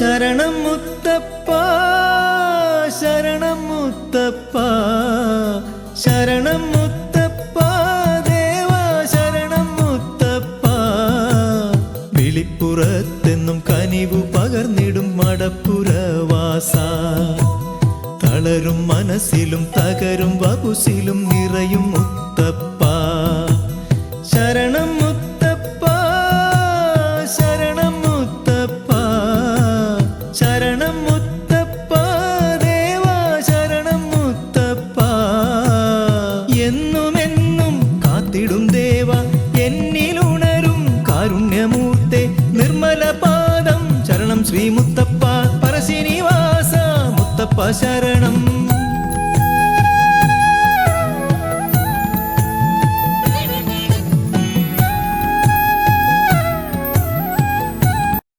ശരണം മുത്തപ്പ ശരണം മുത്തപ്പ ശരണം മുത്തപ്പ ദേവ ശരണം മുത്തപ്പ. വിളിപ്പുറത്തെന്നും കനിവു പകർന്നിടും മടപ്പുരവാസ തളരും മനസ്സിലും തകരും വകുസിലും നിറയും മുത്തപ്പ. ശരണം കാത്തിടും ദേവ എന്നിലുണരും കാരുണ്യമൂർത്തെ. നിർമ്മല പാദം ശരണം ശ്രീ മുത്തപ്പ പരശിനിവാസ മുത്തപ്പ ശരണം.